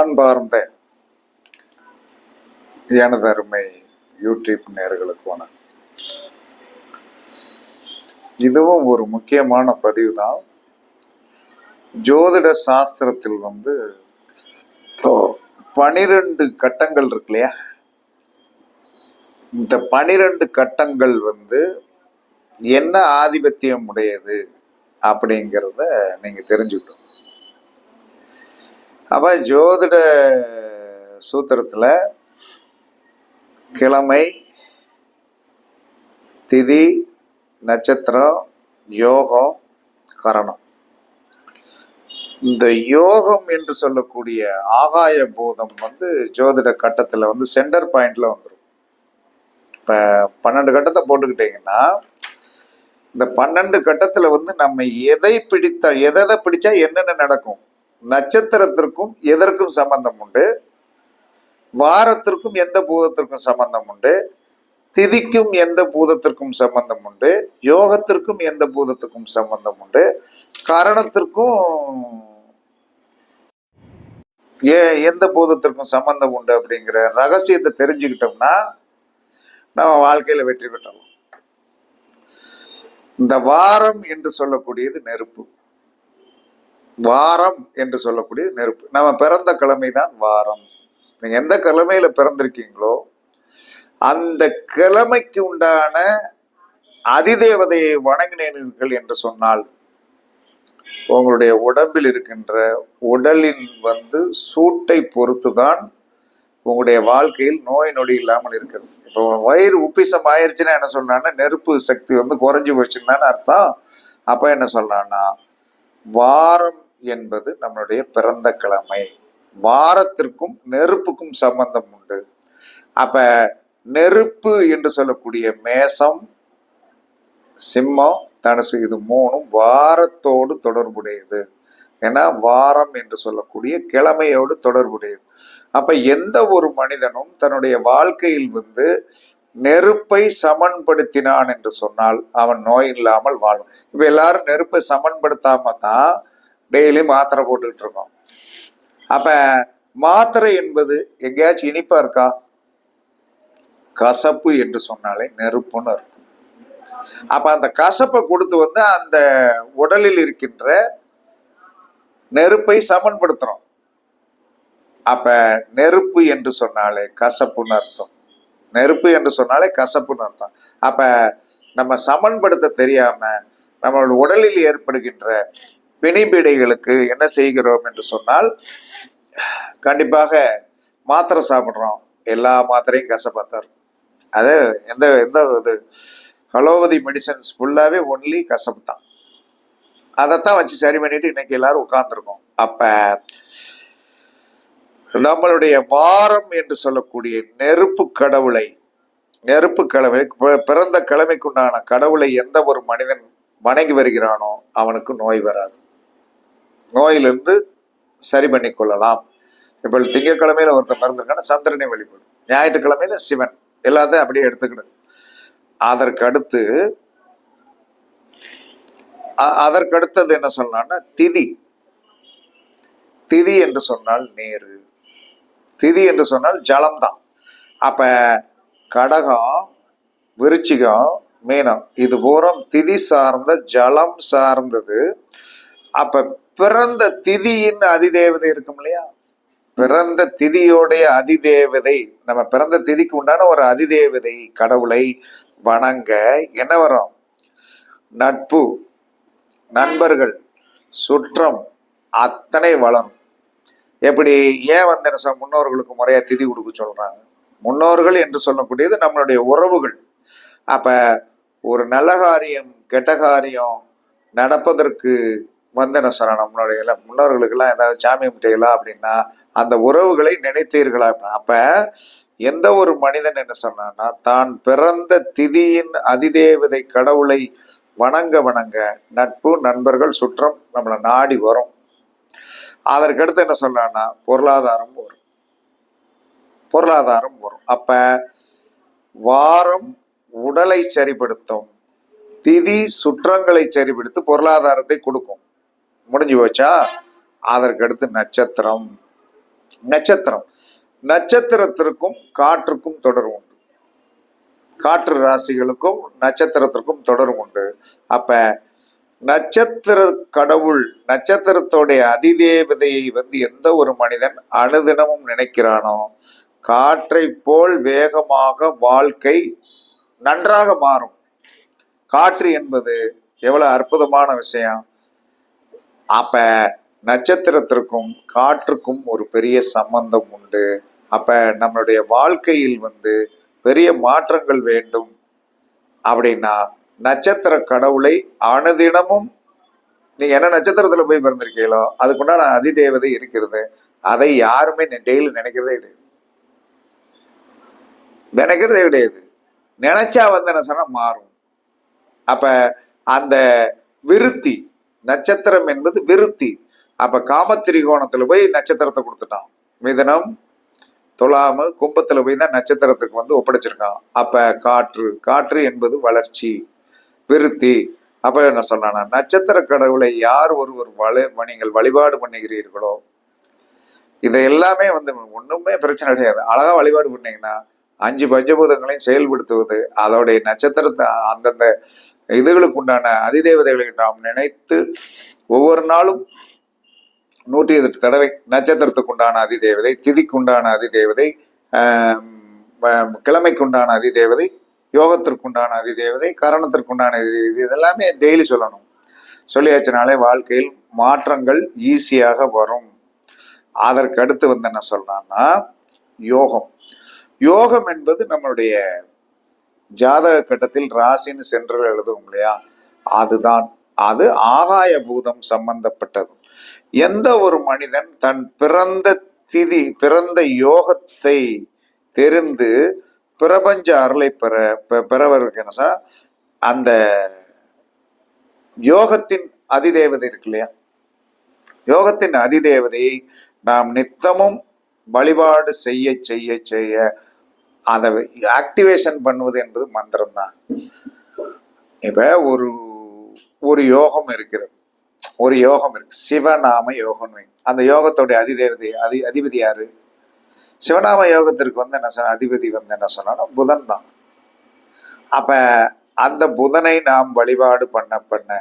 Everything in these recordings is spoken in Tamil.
அன்பார்ந்த எனது அருமை யூடியூப் நேர்களுக்கு வணக்கம். இதுவும் ஒரு முக்கியமான பதிவு தான் ஜோதிட சாஸ்திரத்தில் வந்து பனிரெண்டு கட்டங்கள் இருக்கு இல்லையா இந்த பனிரெண்டு கட்டங்கள் வந்து என்ன ஆதிபத்தியம் உடையது அப்படிங்கிறத நீங்க தெரிஞ்சுக்கணும். அப்போ ஜோதிட சூத்திரத்தில் கிழமை திதி நட்சத்திரம் யோகம் கரணம். இந்த யோகம் என்று சொல்லக்கூடிய ஆகாய பூதம் வந்து ஜோதிட கட்டத்தில் வந்து சென்டர் பாயிண்டில் வந்துடும் இப்போ பன்னெண்டு கட்டத்தை போட்டுக்கிட்டீங்கன்னா இந்த பன்னெண்டு கட்டத்தில் வந்து நம்ம எதை பிடித்த எதை பிடிச்சா என்னென்ன நடக்கும்? நட்சத்திரத்திற்கும் எதற்கும் சம்பந்தம் உண்டு. வாரத்திற்கும் எந்த பூதத்திற்கும் சம்பந்தம் உண்டு. திதிக்கும் எந்த பூதத்திற்கும் சம்பந்தம் உண்டு. யோகத்திற்கும் எந்த பூதத்துக்கும் சம்பந்தம் உண்டு. கரணத்திற்கும் ஏ எந்த பூதத்திற்கும் சம்பந்தம் உண்டு அப்படிங்கிற ரகசியத்தை தெரிஞ்சுக்கிட்டோம்னா நம்ம வாழ்க்கையில வெற்றி பெற்றலாம். இந்த வாரம் என்று சொல்லக்கூடியது நெருப்பு. வாரம் என்று சொல்லக்கூடிய நெருப்பு. நம்ம பிறந்த கிழமை தான் வாரம். நீங்க எந்த கிழமையில பிறந்திருக்கீங்களோ அந்த கிழமைக்கு உண்டான அதிதேவதையை வணங்கினீர்கள் என்று சொன்னால் உங்களுடைய உடம்பில் இருக்கின்ற உடலின் வந்து சூட்டை பொறுத்து தான் உங்களுடைய வாழ்க்கையில் நோய் நொடி இல்லாமல் இருக்கிறது. இப்போ வயிறு உப்பிசம் ஆயிருச்சுன்னா என்ன சொல்றான்னா நெருப்பு சக்தி வந்து குறைஞ்சு போச்சுன்னு அர்த்தம். அப்ப என்ன சொல்றான்னா வாரம் என்பது நம்மளுடைய பிறந்த கிழமை. வாரத்திற்கும் நெருப்புக்கும் சம்பந்தம் உண்டு. அப்ப நெருப்பு என்று சொல்லக்கூடிய மேசம் சிம்மம் தனுசு இது மூணும் வாரத்தோடு தொடர்புடையது. ஏன்னா வாரம் என்று சொல்லக்கூடிய கிழமையோடு தொடர்புடையது. அப்ப எந்த ஒரு மனிதனும் தன்னுடைய வாழ்க்கையில் வந்து நெருப்பை சமன்படுத்தினான் என்று சொன்னால் அவன் நோய் இல்லாமல் வாழும். இப்ப எல்லாரும் நெருப்பை சமன்படுத்தாம தான் டெய்லி மாத்திரை போட்டுக்கிட்டு இருக்கோம். அப்ப மாத்திரை என்பது எங்கேயாச்சும் இனிப்பா இருக்கா? கசப்பு என்று சொன்னாலே நெருப்புன்னு அர்த்தம். அப்ப அந்த கசப்பை கொடுத்து வந்து அந்த உடலில் இருக்கின்ற நெருப்பை சமன்படுத்துறோம். அப்ப நெருப்பு என்று சொன்னாலே கசப்புன்னு அர்த்தம். நெருப்பு என்று சொன்னாலே கசப்புன்னு அர்த்தம். அப்ப நம்ம சமன்படுத்த தெரியாம நம்மளோட உடலில் ஏற்படுகின்ற பிணிபீடைகளுக்கு என்ன செய்கிறோம் என்று சொன்னால் கண்டிப்பாக மாத்திரை சாப்பிட்றோம். எல்லா மாத்திரையும் கசப்பாத்தார் அது எந்த எந்த இது ஹலோபதி மெடிசன்ஸ் ஃபுல்லாகவே ஒன்லி கசப்பு தான். அதைத்தான் வச்சு சரி பண்ணிட்டு இன்னைக்கு எல்லாரும் உட்காந்துருக்கோம் அப்ப நம்மளுடைய வாரம் என்று சொல்லக்கூடிய நெருப்பு கடவுளை நெருப்பு கிழமை பிறந்த கிழமைக்குண்டான கடவுளை எந்த ஒரு மனிதன் வணங்கி வருகிறானோ அவனுக்கு நோய் வராது. நோயிலிருந்து சரி பண்ணி கொள்ளலாம். இப்போ திங்கக்கிழமையில ஒருத்தர் பிறந்திருக்கான சந்திரனை வழிபடும் ஞாயிற்றுக்கிழமையில சிவன். எல்லாத்தையும் அப்படியே எடுத்துக்கிடு. அதற்கு அடுத்து என்ன சொல்லலாம்னா திதி. திதி என்று சொன்னால் நேரு. திதி என்று சொன்னால் ஜலம்தான். அப்ப கடகம் விருச்சிகம் மீனம் இது பூரம் திதி சார்ந்த ஜலம் சார்ந்தது. அப்ப பிறந்த திதியின் அதிதேவதை இருக்கும் இல்லையா? பிறந்த திதியோடைய அதிதேவதை நம்ம பிறந்த திதிக்கு உண்டான ஒரு அதிதேவதை கடவுளை வணங்க என்ன வரும்? நட்பு நண்பர்கள் சுற்றம் அத்தனை வளரும் எப்படி ஏன் வந்து என்ன முன்னோர்களுக்கு முறையா திதி கொடுக்க சொல்றாங்க? முன்னோர்கள் என்று சொல்லக்கூடியது நம்மளுடைய உறவுகள். அப்ப ஒரு நல்ல காரியம் கெட்ட காரியம் நடப்பதற்கு வந்து என்ன சொல்ல நம்மளுடைய முன்னோர்களுக்கெல்லாம் ஏதாவது சாமி முட்டைகளா அப்படின்னா அந்த உறவுகளை நினைத்தீர்களா அப்படின்னா அப்ப எந்த ஒரு மனிதன் என்ன சொன்னான்னா தான் பிறந்த திதியின் அதிதேவதை கடவுளை வணங்க வணங்க நட்பு நண்பர்கள் சுற்றம் நம்மளை நாடி வரும். அதற்கடுத்து என்ன சொல்லலாம்னா பொருளாதாரம் வரும் பொருளாதாரம் வரும் அப்ப வாரம் உடலை சரிப்படுத்தும். திதி சுற்றங்களை சரிப்படுத்தி பொருளாதாரத்தை கொடுக்கும். முடிஞ்சு போச்சா? அதற்கடுத்து நட்சத்திரம். நட்சத்திரம். நட்சத்திரத்திற்கும் காற்றுக்கும் தொடர் உண்டு. காற்று ராசிகளுக்கும் நட்சத்திரத்திற்கும் தொடர் உண்டு. அப்ப நட்சத்திர கடவுள் நட்சத்திரத்தோடைய அதிதேவதையை வந்து எந்த ஒரு மனிதன் அனுதினமும் நினைக்கிறானோ காற்றை போல் வேகமாக வாழ்க்கை நன்றாக மாறும். காற்று என்பது எவ்வளவு அற்புதமான விஷயம். அப்ப நட்சத்திரத்திற்கும் காற்றுக்கும் ஒரு பெரிய சம்பந்தம் உண்டு. அப்ப நம்மளுடைய வாழ்க்கையில் வந்து பெரிய மாற்றங்கள் வேண்டும் அப்படின்னா நட்சத்திர கடவுளை அனுதினமும் நீங்க என்ன நட்சத்திரத்துல போய் பிறந்திருக்கீங்களோ அதுக்குண்டான அதிதேவதை இருக்கிறது. அதை யாருமே டெய்லி நினைக்கிறதே கிடையாது. நினைக்கிறதே கிடையாது. நினைச்சா வந்து என்ன சொன்னா மாறும். அப்ப அந்த விருத்தி நட்சத்திரம் என்பது விருத்தி. அப்ப காமத்திரிகோணத்துல போய் நட்சத்திரத்தை கொடுத்துட்டான். மிதனம் துலாமு கும்பத்துல போய் தான் நட்சத்திரத்துக்கு வந்து ஒப்படைச்சிருக்கான். அப்ப காற்று காற்று என்பது வளர்ச்சி. விருத்தி. அப்போ என்ன சொன்னானா நட்சத்திர கடவுளை யார் ஒருவர் வழி நீங்கள் வழிபாடு பண்ணுகிறீர்களோ இதை எல்லாமே வந்து ஒன்றுமே பிரச்சனை கிடையாது. அழகா வழிபாடு பண்ணீங்கன்னா அஞ்சு பஞ்சபூதங்களையும் செயல்படுத்துவது அதோடைய நட்சத்திரத்தை அந்தந்த இதுகளுக்கு உண்டான அதிதேவதைகளை நாம் நினைத்து ஒவ்வொரு நாளும் நூற்றி எட்டு தடவை நட்சத்திரத்துக்கு உண்டான அதிதேவதை திதிக்கு உண்டான அதிதேவதை கிழமைக்குண்டான அதிதேவதை யோகத்திற்குண்டான அதிதேவதை கரணத்திற்கு உண்டான அதிதேவதை இதெல்லாமே டெய்லி சொல்லணும். சொல்லியாச்சுனாலே வாழ்க்கையில் மாற்றங்கள் ஈஸியாக வரும். அதற்கு அடுத்து வந்து என்ன சொல்றான்னா யோகம். யோகம் என்பது நம்மளுடைய ஜாதக கட்டத்தில் ராசின்னு சென்று எழுதுவோம் இல்லையா? அதுதான். அது ஆகாய பூதம் சம்பந்தப்பட்டது. எந்த ஒரு மனிதன் தன் பிறந்த திதி பிறந்த யோகத்தை தெரிந்து பிரபஞ்ச அருளை பெற பெறவர்களுக்கு என்ன சார் அந்த யோகத்தின் அதிதேவதை இருக்கு இல்லையா? யோகத்தின் அதிதேவதையை நாம் நித்தமும் வழிபாடு செய்ய செய்ய செய்ய அதை ஆக்டிவேஷன் பண்ணுவது என்பது மந்திரம் தான் இப்ப ஒரு ஒரு யோகம் இருக்கிறது. ஒரு யோகம் இருக்கு. சிவநாம யோகம் அந்த யோகத்தோடைய அதிதேவதை அதி அதிபதி யாரு? சிவநாம யோகத்திற்கு வந்து என்ன சொன்ன அதிபதி வந்து என்ன சொன்னா புதன் தான். அப்ப அந்த புதனை நாம் வழிபாடு பண்ண பண்ண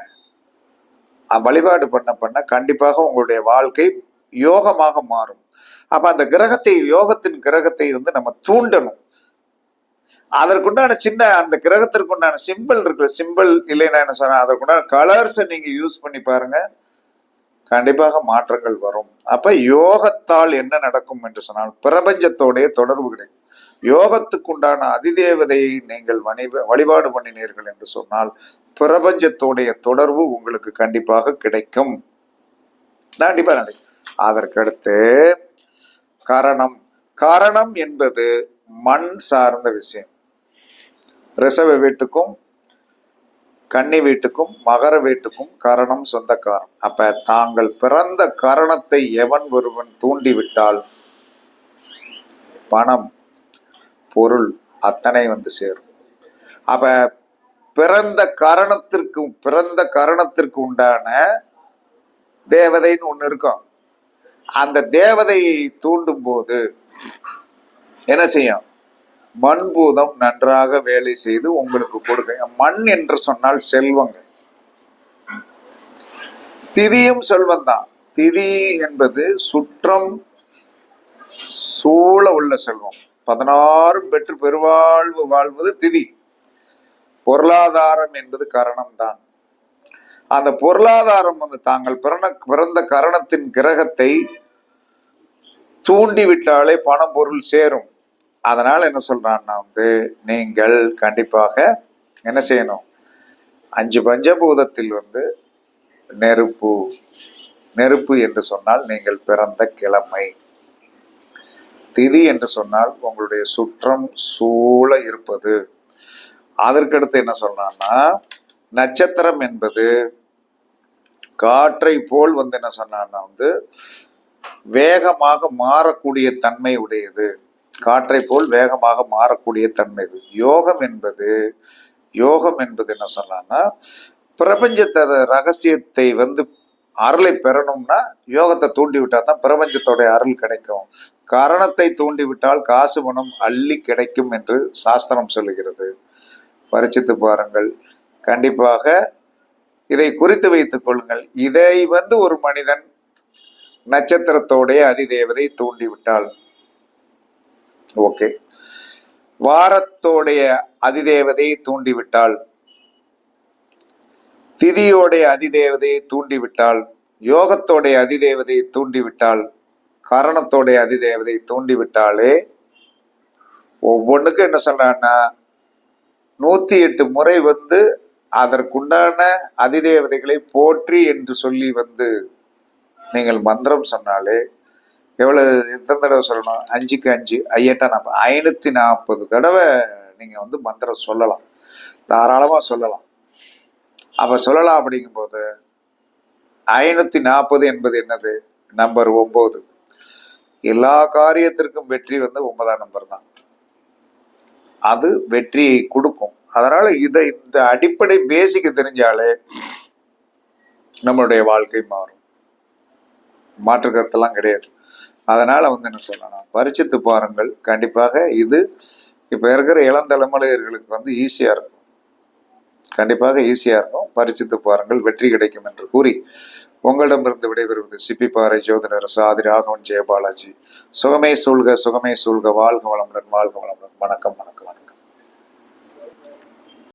வழிபாடு பண்ண பண்ண கண்டிப்பாக உங்களுடைய வாழ்க்கை யோகமாக மாறும். அப்ப அந்த கிரகத்தை யோகத்தின் கிரகத்தை வந்து நம்ம தூண்டணும். அதற்குண்டான சின்ன அந்த கிரகத்திற்குண்டான சிம்பிள் இருக்குல்ல சிம்பிள் இல்லைன்னா என்ன சொன்னா அதற்குண்டான கலர்ஸை நீங்க யூஸ் பண்ணி பாருங்க. கண்டிப்பாக மாற்றங்கள் வரும். அப்ப யோகத்தால் என்ன நடக்கும் என்று சொன்னால் பிரபஞ்சத்தோடைய தொடர்பு கிடைக்கும். யோகத்துக்குண்டான அதிதேவதையை நீங்கள் வணி- வழிபாடு பண்ணினீர்கள் என்று சொன்னால் பிரபஞ்சத்தோடைய தொடர்பு உங்களுக்கு கண்டிப்பாக கிடைக்கும். கண்டிப்பா நடக்கும் அதற்கடுத்து காரணம். காரணம் என்பது மண் சார்ந்த விஷயம். ரிசர்வ் வீட்டுக்கும் கன்னி வீட்டுக்கும் மகர வீட்டுக்கும் கரணம் சொந்தக்காரன். அப்ப தாங்கள் பிறந்த கரணத்தை எவன் ஒருவன் தூண்டிவிட்டால்? பணம் பொருள் அத்தனை வந்து சேரும். அப்ப பிறந்த கரணத்திற்கு பிறந்த கரணத்திற்கு உண்டான தேவதைன்னு ஒண்ணு இருக்கும். அந்த தேவதையை தூண்டும் போது என்ன செய்யும்? மண்பூதம் நன்றாக வேலை செய்து உங்களுக்கு கொடுக்க. மண் என்று சொன்னால் செல்வங்க. திதியும் செல்வம் தான். திதி என்பது சுற்றம் சூழ உள்ள செல்வம். பதினாறும் பெற்று பெருவாழ்வு வாழ்வது திதி. பொருளாதாரம் என்பது கரணம் தான். அந்த பொருளாதாரம் வந்து தாங்கள் பிறன பிறந்த கரணத்தின் கிரகத்தை தூண்டி விட்டாலே பணம் பொருள் சேரும். அதனால் என்ன சொல்கிறான்னா வந்து நீங்கள் கண்டிப்பாக என்ன செய்யணும்? அஞ்சு பஞ்சபூதத்தில் வந்து நெருப்பு நெருப்பு என்று சொன்னால் நீங்கள் பிறந்த கிழமை. திதி என்று சொன்னால் உங்களுடைய சுற்றம் சூழ இருப்பது. அதற்கடுத்து என்ன சொன்னான்னா நட்சத்திரம் என்பது காற்றை போல் வந்து என்ன சொன்னான்னா வந்து வேகமாக மாறக்கூடிய தன்மை உடையது. காற்றை போல் வேகமாக மாறக்கூடிய தன்மை இது. யோகம் என்பது யோகம் என்பது என்ன சொல்லலாம்னா பிரபஞ்சத்த ரகசியத்தை வந்து அருளை பெறணும்னா யோகத்தை தூண்டி விட்டால் தான் பிரபஞ்சத்தோட அருள் கிடைக்கும். கரணத்தை தூண்டி விட்டால் காசு பணம் அள்ளி கிடைக்கும் என்று சாஸ்திரம் சொல்லுகிறது. பரிச்சித்து பாருங்கள். கண்டிப்பாக இதை குறித்து வைத்துக் கொள்ளுங்கள். இதை வந்து ஒரு மனிதன் நட்சத்திரத்தோடைய அதிதேவதை தூண்டிவிட்டால் ஓகே. வாரத்தோடைய அதிதேவதையை தூண்டிவிட்டால் திதியோடைய அதிதேவதையை தூண்டிவிட்டால் யோகத்தோடைய அதிதேவதையை தூண்டிவிட்டால் கரணத்தோடைய அதிதேவதையை தூண்டிவிட்டாலே ஒவ்வொன்றுக்கும் என்ன சொல்றான்னா நூத்தி எட்டு முறை வந்து அதற்குண்டான அதிதேவதைகளை போற்றி என்று சொல்லி வந்து நீங்கள் மந்திரம் சொன்னாலே எவ்வளவு எத்தனை தடவை சொல்லணும்? அஞ்சுக்கு அஞ்சு. ஐயட்டா நாற்பது ஐநூத்தி நாற்பது தடவை நீங்க வந்து மந்திரம் சொல்லலாம். தாராளமா சொல்லலாம். அப்ப சொல்லலாம் அப்படிங்கும்போது ஐநூத்தி நாற்பது என்பது என்னது? நம்பர் ஒன்பது எல்லா காரியத்திற்கும் வெற்றி வந்து ஒன்பதாம் நம்பர் தான். அது வெற்றியை கொடுக்கும். அதனால இதை இந்த அடிப்படை பேசிக்கு தெரிஞ்சாலே நம்மளுடைய வாழ்க்கை மாறும். மாற்று கருத்தெல்லாம் கிடையாது. அதனால வந்து என்ன சொல்லணும்? பரிச்சித்து பாருங்கள். கண்டிப்பாக இது இப்ப இருக்கிற இளந்தலைமுறையர்களுக்கு வந்து ஈஸியா இருக்கும். கண்டிப்பாக ஈஸியாக இருக்கும். பரிச்சித்து பாருங்கள். வெற்றி கிடைக்கும் என்று கூறி உங்களிடமிருந்து விடைபெறுவது சிப்பி பாறை ஜோதிடர் சாதி ராகவன் ஜெயபாலாஜி. சுகமே சூழ்க சுகமே சூழ்க. வாழ்க வளமுடன் வாழ்க வளமுடன். வணக்கம் வணக்கம் வணக்கம்.